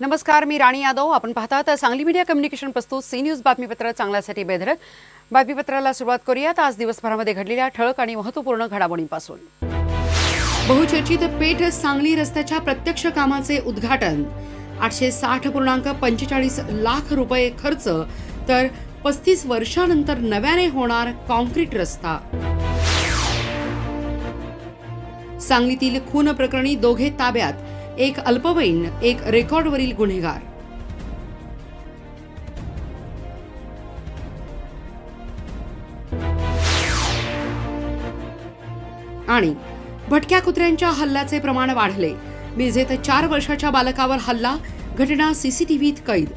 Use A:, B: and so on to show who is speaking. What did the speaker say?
A: नमस्कार मी राणी यादव. आपण पाहतात सांगली मीडिया कम्युनिकेशन प्रस्तुत सी न्यूज बातमीपत्र चांगल्यासाठी बेधडक. बातमीपत्राला सुरुवात करूयात. आज दिवसभरामध्ये घडलेल्या ठळक आणि महत्त्वपूर्ण घडामोडींपासून. बहुचर्चित पेठ सांगली रस्त्याच्या प्रत्यक्ष कामाचे उद्घाटन. आठशे साठ पूर्णांक पंचेचाळीस लाख रुपये खर्च तर पस्तीस वर्षानंतर नव्याने होणार कॉन्क्रीट रस्ता. सांगलीतील खून प्रकरणी दोघे ताब्यात. एक अल्पवयीन एक रेकॉर्डवरील गुन्हेगार. आणि भटक्या कुत्र्यांच्या हल्ल्याचे प्रमाण वाढले. मिरजेत चार वर्षाच्या बालकावर हल्ला घटना सीसीटीव्हीत कैद.